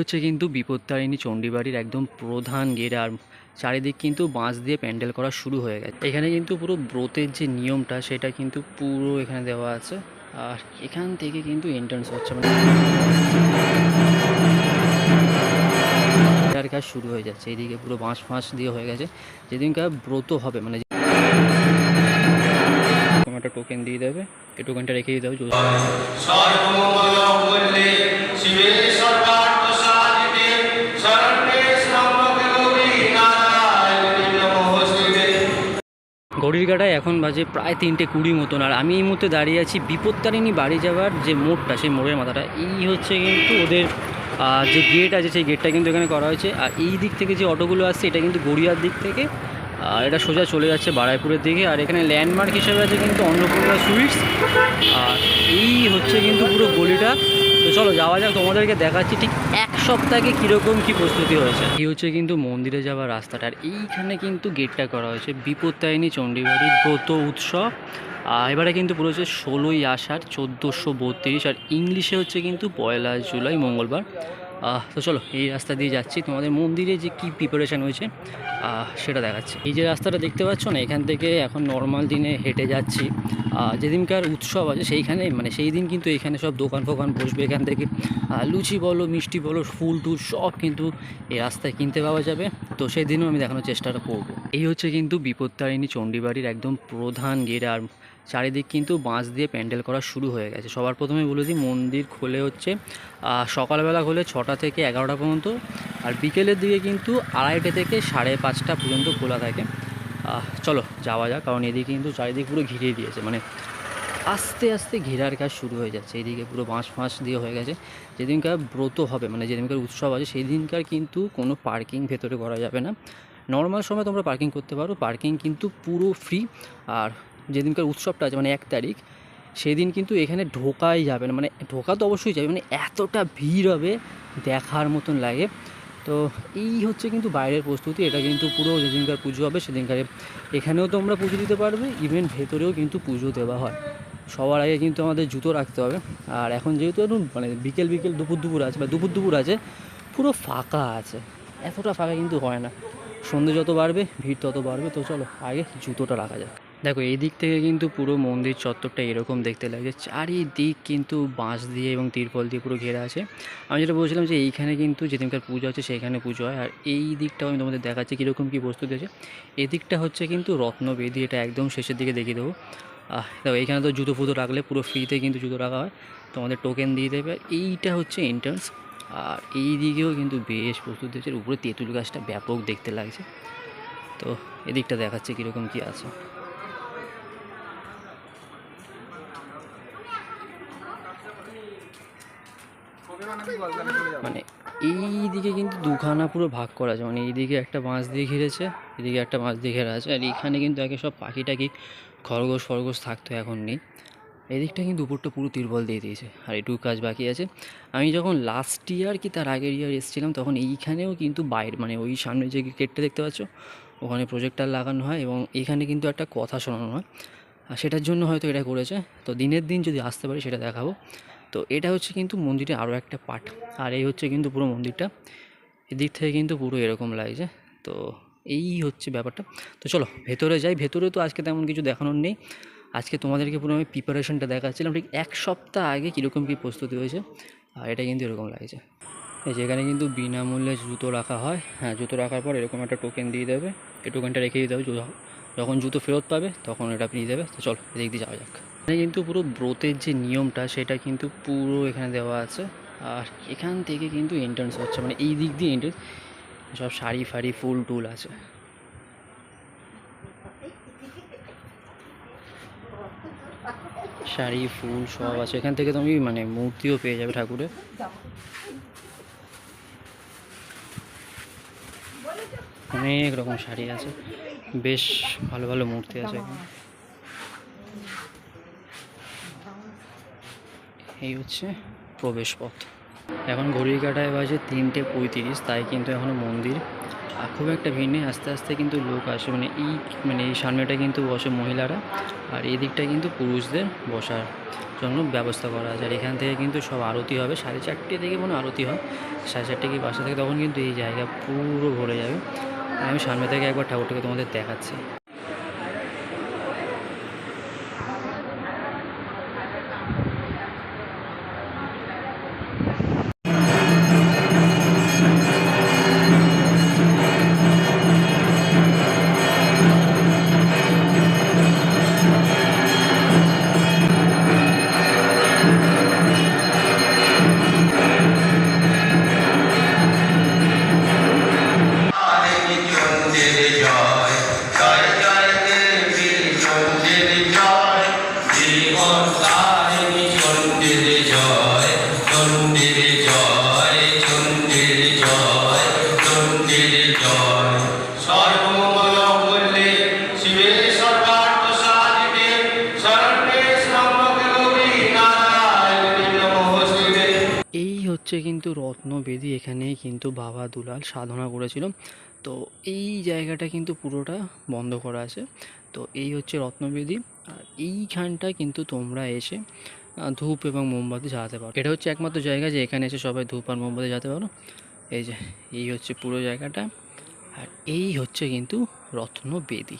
হচ্ছে কিন্তু বিপত্তারিণী চণ্ডীবাড়ির একদম প্রধান গেট আর চারিদিক কিন্তু বাঁশ দিয়ে প্যান্ডেল করা শুরু হয়ে গেছে। এখানে কিন্তু পুরো ব্রতের যে নিয়মটা, সেটা কিন্তু পুরো এখানে দেওয়া আছে। আর এখান থেকে কিন্তু এন্ট্রান্স হচ্ছে মানে কাজ শুরু হয়ে যাচ্ছে। এইদিকে পুরো বাঁশ ফাঁস দিয়ে হয়ে গেছে। যেদিনকার ব্রত হবে মানে একটা টোকেন দিয়ে দেবে। এই টোকেনটা রেখে দিতে হবে। ঘড়ির কাটায় এখন বাজে প্রায় তিনটে কুড়ি মতন। আর আমি এই মুহূর্তে দাঁড়িয়ে আছি বিপত্তারিণী বাড়ি যাওয়ার যে মোড়টা, সেই মোড়ের মাথাটা। এই হচ্ছে কিন্তু ওদের যে গেট আছে, সেই গেটটা কিন্তু এখানে করা হয়েছে। আর এই দিক থেকে যে অটোগুলো আসছে, এটা কিন্তু গড়িয়ার দিক থেকে আর এটা সোজা চলে যাচ্ছে বারাইপুরের দিকে। আর এখানে ল্যান্ডমার্ক হিসেবে আছে কিন্তু অন্নপূর্ণা সুইটস। আর এই হচ্ছে কিন্তু পুরো গলিটা। চলো, যাওয়া যাক, তোমাদেরকে দেখাচ্ছি ঠিক এক সপ্তাহে কীরকম কী প্রস্তুতি হয়েছে। এই হচ্ছে কিন্তু মন্দিরে যাওয়ার রাস্তাটা, আর এইখানে কিন্তু গেটটা করা হয়েছে। বিপত্তায়নী চণ্ডীবাড়ি ব্রত উৎসব। এবারে কিন্তু হচ্ছে ষোলোই আষাঢ়, চোদ্দোশো বত্রিশ, আর ইংলিশে হচ্ছে কিন্তু পয়লা জুলাই মঙ্গলবার। তো চলো, এই রাস্তা দিয়ে যাচ্ছি। তোমাদের মন্দিরে যে কী প্রিপারেশান হয়েছে সেটা দেখাচ্ছি। এই যে রাস্তাটা দেখতে পাচ্ছ না, এখান থেকে এখন নর্মাল দিনে হেঁটে যাচ্ছি। যেদিনকার উৎসব আছে, সেইখানে মানে সেই দিন কিন্তু এখানে সব দোকান ফোকান বসবে এখান থেকে। লুচি বলো, মিষ্টি বলো, ফুল টুল সব কিন্তু এই রাস্তায় কিনতে পাওয়া যাবে। তো সেই দিনও আমি দেখানোর চেষ্টাটা করব। এই হচ্ছে কিন্তু বিপত্তারিণী চণ্ডীবাড়ির একদম প্রধান গেট আর চারিদিক কিন্তু বাঁশ দিয়ে প্যান্ডেল করা শুরু হয়ে গেছে। সবার প্রথমে বলে দিই, মন্দির খোলে হচ্ছে সকালবেলা খোলে ছটা থেকে এগারোটা পর্যন্ত আর বিকেলের দিকে কিন্তু আড়াইটে থেকে সাড়ে পাঁচটা পর্যন্ত খোলা থাকে। চলো যাওয়া যাক, কারণ এদিকে কিন্তু চারিদিক পুরো ঘিরে দিয়েছে মানে আস্তে আস্তে ঘেরার কাজ শুরু হয়ে যাচ্ছে। এদিকে পুরো বাঁশ ফাঁস দিয়ে হয়ে গেছে। যেদিনকার ব্রত হবে মানে যেদিনকার উৎসব আছে সেই দিনকার কিন্তু কোনো পার্কিং ভেতরে করা যাবে না। নর্মাল সময় তোমরা পার্কিং করতে পারো, পার্কিং কিন্তু পুরো ফ্রি। আর যেদিনকার উৎসবটা আছে মানে এক তারিখ, সেদিন কিন্তু এখানে ঢোকাই যাবে না। মানে ঢোকা তো অবশ্যই যাবে মানে এতটা ভিড় হবে দেখার মতন লাগে। তো এই হচ্ছে কিন্তু বাইরের প্রস্তুতি, এটা কিন্তু পুরো যেদিনকার পুজো হবে সেদিনকার। এখানেও তোমরা পুজো দিতে পারবে ইভেন ভেতরেও কিন্তু পুজো দেওয়া হয়। সবার আগে কিন্তু আমাদের জুতো রাখতে হবে। আর এখন যেহেতু একটু মানে বিকেল বিকেল দুপুর দুপুর আছে, বা দুপুর দুপুর আছে, পুরো ফাঁকা আছে। এতটা ফাঁকা কিন্তু হয় না। সন্ধে যত বাড়বে, ভিড় তত বাড়বে। তো চলো, আগে জুতোটা রাখা যাক। দেখো, এই দিক থেকে কিন্তু পুরো মন্দির চত্বরটা এরকম দেখতে লাগে। চারিদিক কিন্তু বাঁশ দিয়ে এবং তিরপল দিয়ে পুরো ঘেরা আছে। আমি যেটা বলছিলাম যে এইখানে কিন্তু যেদিনকার পুজো আছে সেইখানে পুজো হয়। আর এই দিকটাও আমি তোমাদের দেখাচ্ছি কীরকম কী প্রস্তুতি আছে। এই দিকটা হচ্ছে কিন্তু রত্নবেদি, এটা একদম শেষের দিকে দেখিয়ে দেবো। দেখো এইখানে তো জুতো ফুতো রাখলে পুরো ফ্রিতে কিন্তু জুতো রাখা হয়। তোমাদের টোকেন দিয়ে দেবে। এইটা হচ্ছে এন্ট্রান্স আর এই দিকেও কিন্তু বেশ প্রস্তুত আর উপরে তেঁতুল গাছটা ব্যাপক দেখতে লাগছে। তো এদিকটা দেখাচ্ছে কীরকম কী আছে। মানে এই দিকে কিন্তু দুখানা পুরো ভাগ করা আছে। মানে এইদিকে একটা বাঁশ দিয়ে ঘিরেছে, এদিকে একটা বাঁশ দিয়ে ঘেরা আছে, আর এখানে কিন্তু আগে সব পাখি টাকি খরগোশ ফরগোশ থাকতো এখন নেই। এদিকটা কিন্তু উপরটা পুরো তিরবল দিয়ে দিয়েছে, আর এটুকু কাজ বাকি আছে। আমি যখন লাস্ট ইয়ার কি তার আগের ইয়ার এসেছিলাম, তখন এইখানেও কিন্তু বাইরে মানে ওই সামনে যে গেটটা দেখতে পাচ্ছ, ওখানে প্রজেক্টার লাগানো হয় এবং এখানে কিন্তু একটা কথা শোনানো হয়। আর সেটার জন্য হয়তো এটা করেছে। তো দিনের দিন যদি আসতে পারি সেটা দেখাবো। তো এটা হচ্ছে কিন্তু মন্দিরের আরও একটা পার্ট আর এই হচ্ছে কিন্তু পুরো মন্দিরটা। এদিক থেকে কিন্তু পুরো এরকম লাগছে। তো এই হচ্ছে ব্যাপারটা। তো চলো, ভেতরে যাই। ভেতরে তো আজকে তেমন কিছু দেখানোর নেই। আজকে তোমাদেরকে পুরো আমি প্রিপারেশনটা দেখাচ্ছিলাম। ঠিক এক সপ্তাহ আগে কীরকম কী প্রস্তুতি হয়েছে, আর এটা কিন্তু এরকম লাগছে। যেখানে কিন্তু বিনামূল্যে জুতো রাখা হয়। হ্যাঁ জুতো রাখার পর এরকম একটা টোকেন দিয়ে দেবে। এই টোকেনটা রেখে দিতে হবে। যখন- জুতো ফেরত পাবে, তখন এটা নিয়ে দেবে তো চলো, এদিক দিয়ে যাওয়া যাক। এখানে কিন্তু পুরো ব্রতের যে নিয়মটা, সেটা কিন্তু পুরো এখানে দেওয়া আছে। আর এখান থেকে কিন্তু এন্ট্রান্স হচ্ছে মানে এই দিক দিয়ে এন্ট্রান্স সব শাড়ি ফাড়ি, ফুল টুল আছে। শাড়ি, ফুল সব আছে। এখান থেকে তুমি মানে মূর্তিও পেয়ে যাবে ঠাকুরের। অনেক রকম শাড়ি আছে। বেশ ভালো ভালো মূর্তি আছে এই হচ্ছে প্রবেশ পথ এখন ঘড়ির কাটায় বাজে তিনটে পঁয়ত্রিশ, তাই কিন্তু এখনও মন্দির। আর খুব একটা ভিড় নেই, আস্তে আস্তে কিন্তু লোক আসে। মানে এই মানে এই সামনেটা কিন্তু বসে মহিলারা, আর এই দিকটা কিন্তু পুরুষদের বসার জন্য ব্যবস্থা করা আছে। আর এখান থেকে কিন্তু সব আরতি হবে, সাড়ে চারটে থেকে মনে আরতি হয়। সাড়ে চারটে কি বাসা থেকে, তখন কিন্তু এই জায়গা পুরো ভরে যাবে। আমি সামনে থেকে একবার ঠাকুরটাকে তোমাদের দেখাচ্ছি। হচ্ছে কিন্তু রত্নবেদী। এখানেই কিন্তু বাবা দুলাল সাধনা করেছিল। তো এই জায়গাটা কিন্তু পুরোটা বন্ধ করা আছে। তো এই হচ্ছে রত্নবেদী। আর এইখানটা কিন্তু তোমরা এসে ধূপ এবং মোমবাতি জ্বালাতে পারো। এটা হচ্ছে একমাত্র জায়গা যে এখানে এসে সবাই ধূপ আর মোমবাতি জ্বালাতে পারো। এই যে, এই হচ্ছে পুরো জায়গাটা। আর এই হচ্ছে কিন্তু রত্নবেদী।